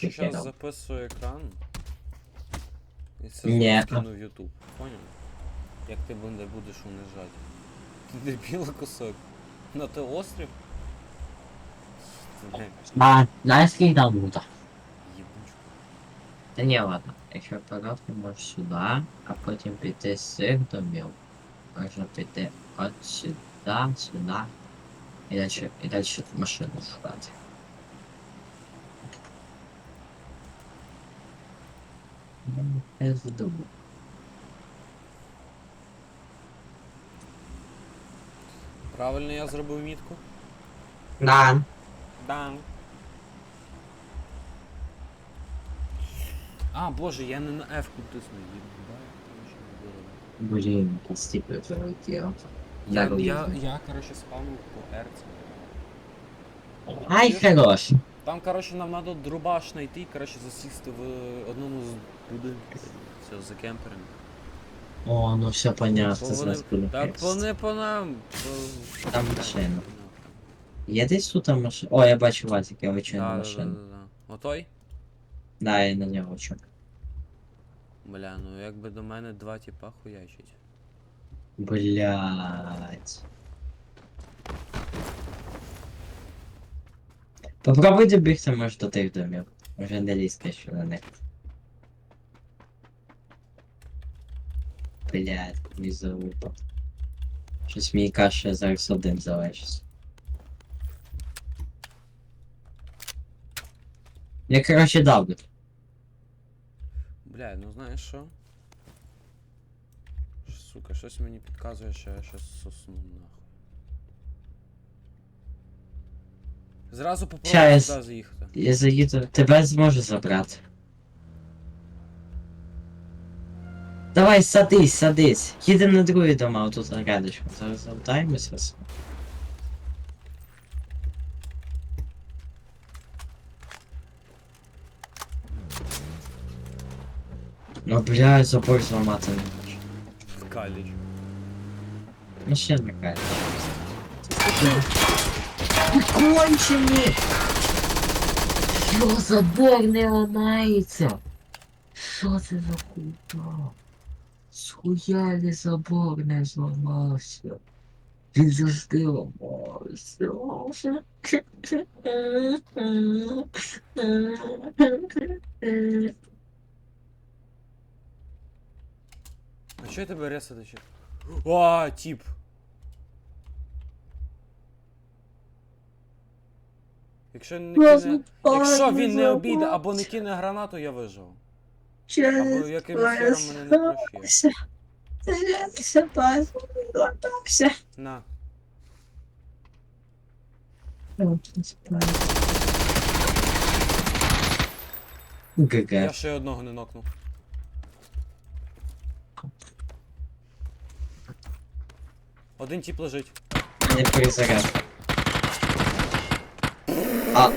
Зараз Кидав. записую екран. І це Ні. зараз в YouTube. Поняв? Як ти буде будеш унижати. Ти дебіл кусок. На той острів? Ти, блядь, А, знаєш, скільки там буде? їбучка. Та ні, ладно. Якщо коротко, можеш сюди, а потім піти з цих домів. Можна піти от сюди, сюди. І далі, і далі машину шукати. Я. Правильно я зробив мітку? Да. Да. А, боже, я не на F-ку тисну, їбать, тому що не. Блін, прилетіло. Я, я, я, короче, спавнив по Рці. Ай, хорош. Там, короче, нам надо друбаш знайти, короче, засісти в одному з будинків. Все, за кемперами. О, ну все понятно, з вони- нас буде. Та по не по нам. По... Там машина. Є десь тут там машина? О, я бачу Вазик, я вичу на Да, да, да, машину. да, да. Отой? Да, я на нього чу. Бля, ну якби до мене два тіпа хуячить. Блять. Попробуй добігти, може, до тих домів. Може не лізь що на них. Блять, мій залупа. Щось що я зараз один залишусь. Я короче дав би. Бля, ну знаєш що? Сука, щось мені підказує, що я щас сосну нахуй. Зразу Ща попробуй я сюди з- заїхати. Я заїду. Тебе зможу забрати. Давай, садись, садись. Їдемо на другий дома, отут рядочку. Зараз завдаємося. Ну, бля, забор зламати не можу. Каліч. Ну, ще не кайф. Кончені! Що забор не ламається? Що це за хуйня? Схуяли забор не зламався. Він завжди ламався. А чого я тебе ресати ще? О, тип. Якщо не кине... Якщо він не обійде або не кине гранату, я вижив. Або якимось хером мене не прощає. На. Я ще одного не нокнув. Один тип лежить. Не перезаряд. А.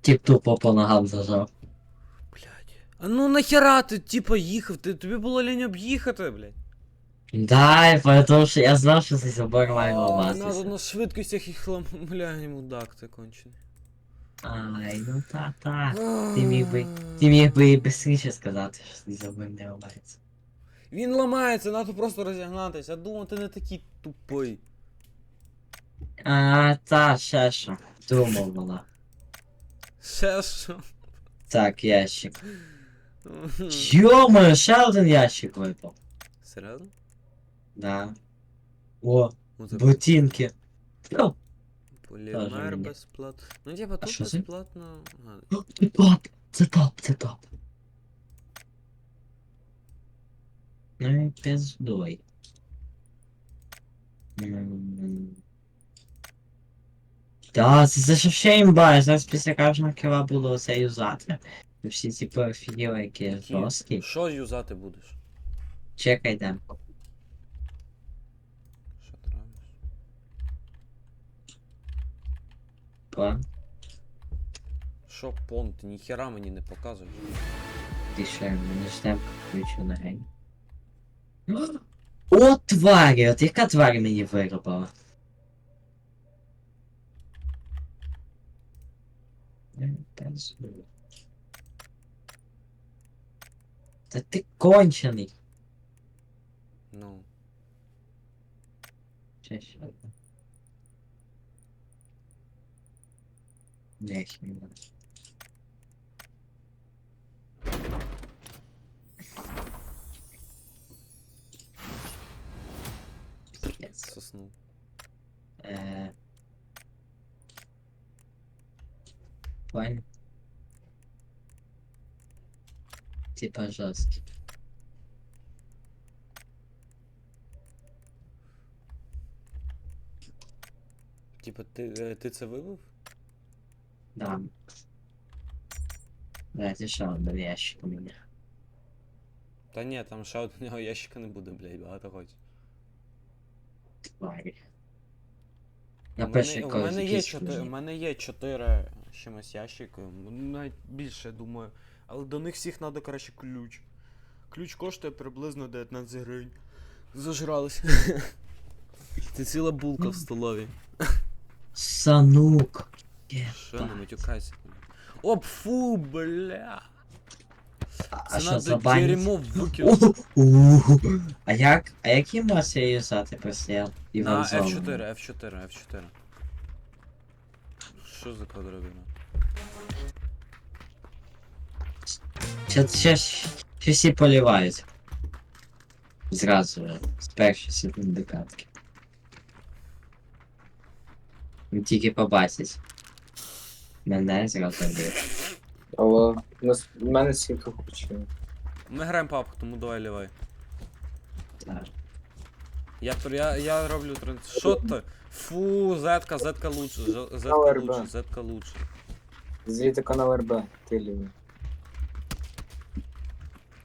Тип тупо по ногам зажав. Блядь. А ну нахера ти типа їхав? Ти, тобі було лінь об'їхати, блядь. Дай, потому що я знав, що цей забор має Надо ламатися. на швидкостях їх лам... Бля, мудак ти кончений. Ай, ну та та. Ти міг би. Ти міг би і быстріше сказати, що цей забор не ламається. Він ламається, надо просто розігнатися. Я думав, ти не такий тупий. А, та, ще що. Думав вона. Ще що? Так, ящик. Йо-моє, ще один ящик випав. Серйозно? Да. О, Ну, це ботинки. О, полімер мені. безплатно. Ну, типа, тут що це? безплатно. А, це топ, це топ, це топ. Ну і пиздой. М. Да, це що ще імба, зараз після кожного кіла буду це юзати. Всі ці профіли, які які? жорсткі. Що юзати будеш? Чекай там. Що травиш? План. Що пон, ти ніхера мені не показуєш. Ти ще мені ж темп включу на гень. О, тварі! От яка тварь мені виробила? Та ти кончений. Ну. Ще ще одна. Не, ще не надо. Пиздец. Соснув. Э, Понял. Типа жесткий. Типа, ти, е, ти це вибив? Да. Давайте ще один ящик у меня. Та ні, там ще одного ящика не буде, блядь, багато хоч. Тварі. У Напиши мене, у когось мене є якийсь чотири, у мені. мене є чотири з чимось ящики, ну, навіть більше, думаю. Але до них всіх треба краще ключ. Ключ коштує приблизно 19 гривень. Зажрались. Це ціла булка в столові. Санук. Що не матюкайся. Оп, фу, бля. А Це що, надо дерьмо викинути. А як, а які емоції юзати після На Іванзону? F4, F4, F4. Що за квадробіна? Ще, ще, ще всі полівають. Зразу, з першої секунди катки. Він тільки побачить. Мене зразу б'є. Алло, у нас у мене скільки хоче. Ми граємо папку, тому давай лівай. Так. Я, я, я роблю ти? Фу, зетка, зетка лучше, зетка лучше, зетка лучше. Звідти канал РБ, ти лівий.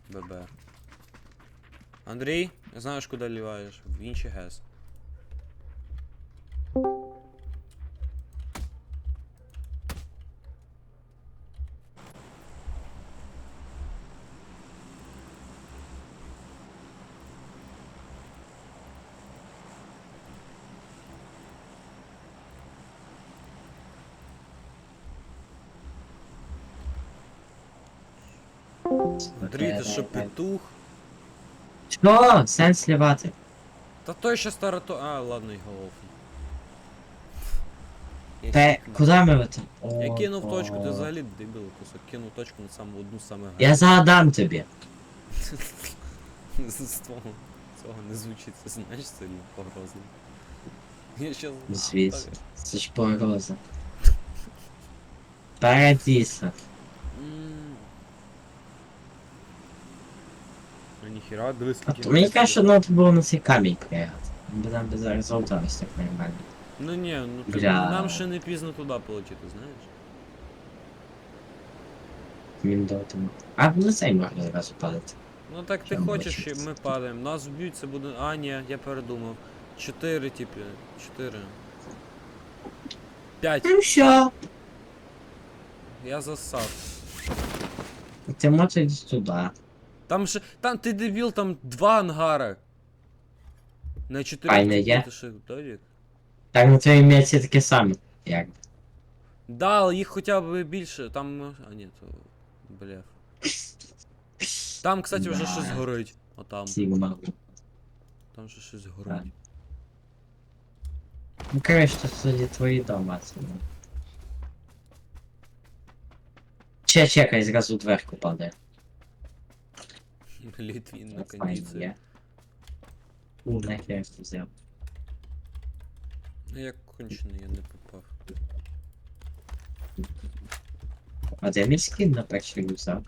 ББ. Андрій, знаєш, куди ліваєш? В інший гес. Андрій, ти що, петух? Що? Сенс слівати. Та той ще старото. А, ладно. Я Те, ще- куди ми летимо? Я кинув точку, ти взагалі дебіл кусок. Кинув точку на саму одну саме Я задам тобі. З того, цього не звучить, це знаєш сильно погрозно. Я щас... Звідси. Це ж погроза. Парадіса. М. ніхіра, дивись, скільки. Мені кажуть, що треба було на цей камінь пригати. Ми там би зараз золотались так нормально. Ну ні, ну так, Бля. нам ще не пізно туди полетіти, знаєш? Він до тому. А на цей можна зразу падати. Ну так ти Що хочеш, щоб ми падаємо. Нас вб'ють, це буде. А, ні, я передумав. Чотири, типу. Чотири. П'ять. Ну що? Я засав. Ти можеш туди. Там ще. Там ти дебіл, там два ангари. На чотири. Файне є? Ти? Так на твоїй м'яці таке саме. Як? Да, але їх хоча б більше. Там. А ні, то. Блях. Там, кстати, вже Да. щось горить. Отам. Сігма. Там вже щось горить. Ну коротше, це тоді твої дома це. ну. Че, чекай, зразу дверку падає. Літвін на Файно кондиції. є. У, нахер я це взяв. Ну, Як кончений, я не попав. А де мій скін на перший рюкзак?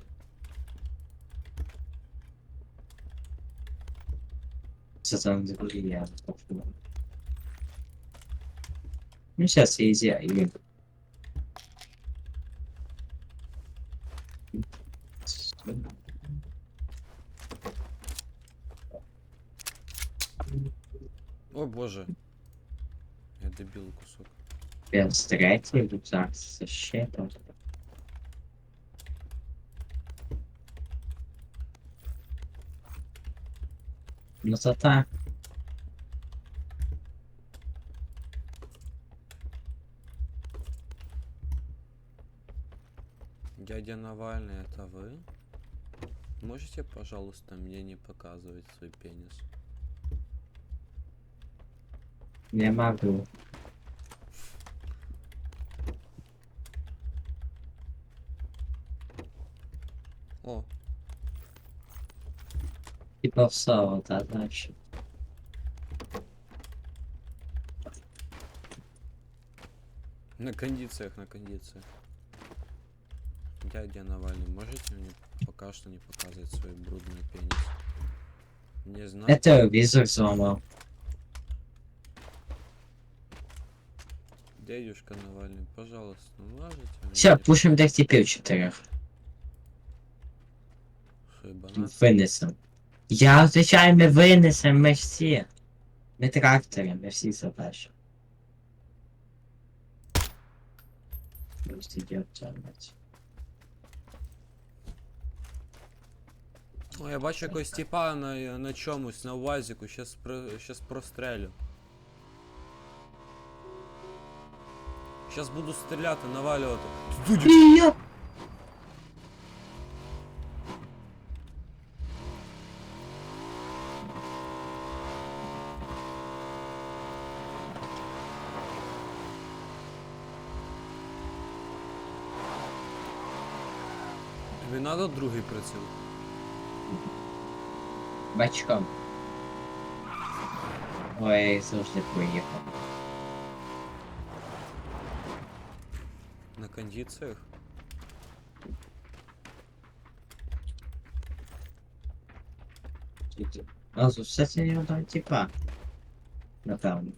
Це там де я попав. Ну сейчас ізі, і... О боже. Я дебіл кусок. Без третій рюкзак, це ще там. Ну так. Дядя Навальный, это вы? Можете, пожалуйста, мне не показывать свой пенис? О, Типа все, вот, а дальше. на кондициях, на кондициях. Дядя Навальный, можете мне пока что не показывать свой брудный пенис? Не знаю. Я телевізор зламав. Дядюшка Навальный, пожалуйста, можете мне Все, пушим тих типів чотирьох. Винесем. Я отвечаю, ми винесем, ми всі. Ми трактори, ми всі забачимо. Просто тягнуть. О, я бачу якогось типа на, на чомусь, на УАЗіку, щас, про, щас прострелю. Щас буду стріляти, навалювати. Я... Тобі надо другий приціл. Бачком. Ой, завжди поїхав. На кондиціях. А, все це не одного типа. Напевно.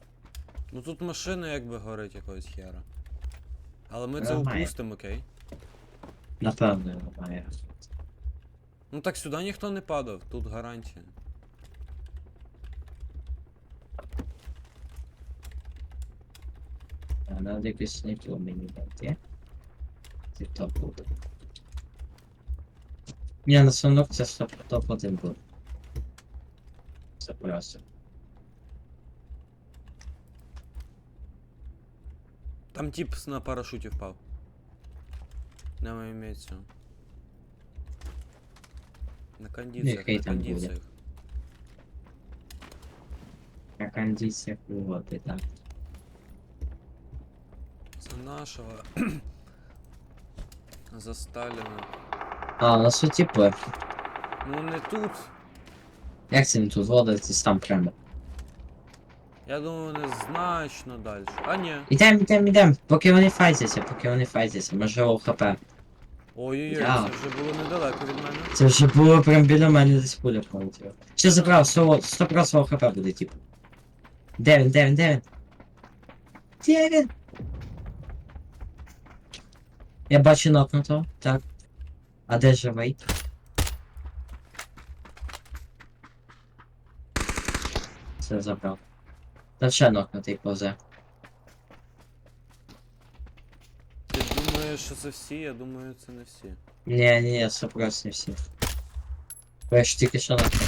Ну тут машина якби горить якогось хера. Але ми це Нормально. упустимо, окей? Напевно, немає. Ну так сюди ніхто не падав, тут гарантія. Надо якось снайпу мені дати. Це топ буде. Ні, на сонок це стоп топ один буде. Це просто. Там тип на парашуті впав. Не маю імеється. На кондиціях, Який на там буде? кондиціях. На кондиціях виводи, так. За нашого. За Сталіна. А, у нас тут. Ну не тут. Як це він тут водиться там прямо? Я думаю, вони значно далі. А ні. Ідем, ідем, ідем, поки вони файтяться, поки вони файтяться, лоу хп. Ой-ой-ой, Я. це вже було недалеко від мене. Це вже було прям біля мене десь пуля полетіла. Ще забрав, 100 100% хп буде, типу. Де він, де він, де він? Де він? Я бачу нокнутого, так. А де живий? Все забрав. Та ще нокнутий повзе. Ти думаєш, що це всі? Я думаю, це не всі. Ні, ні, ні, 100% не всі. Бо я ж тільки що нокнутий.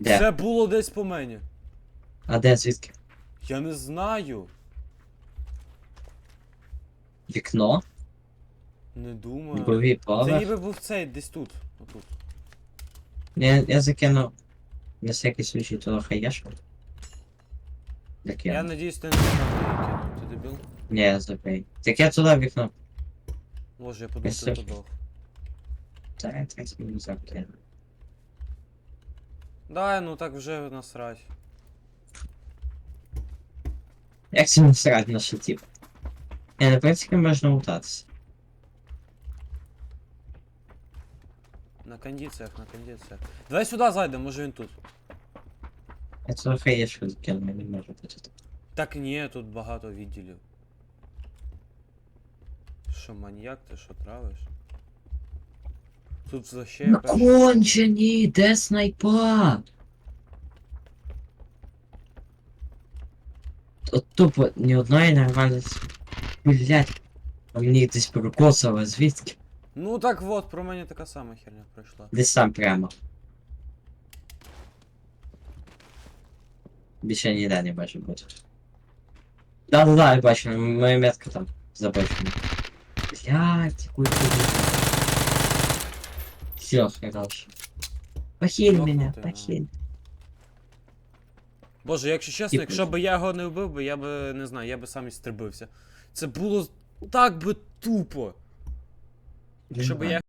Де? Це було десь по мені. А де звідки? Я не знаю. Вікно? Не думаю. Другий Це поверх? ніби був цей десь тут. Отут. Я, я закину на всякий случай туди хаєшку. Я Закину. надіюсь, ти не знав, Ти дебіл? Ні, я закрий. Так я туди в вікно. Може, я подумав, ти подох. Та я так собі закину. Да, ну так вже насрать. Як це не срать на тип? Ні, на принципі можна лутатися. На кондиціях, на кондиціях. Давай сюди зайдемо, може він тут. Я туди хаєшку закину, я не можу бути тут. Так ні, тут багато відділів. Що, маньяк, ти що травиш? Тут за ще На якась- кончені, де снайпа? От тупо ні одної нормальної. с- Блять. А мені десь прокосило, звідки? Ну так вот, про мене така сама херня пройшла. Десь там прямо. Більше ніде не бачу бути. Да, да, да, я бачу, моя метка там забачена. Блядь. кучу. Все, хорошо. Похиль Нокнути, меня, похиль. Боже, якщо чесно, якщо б я його не вбив, би, я би не знаю, я би сам і стрибився. Це було так би тупо. Якщо б я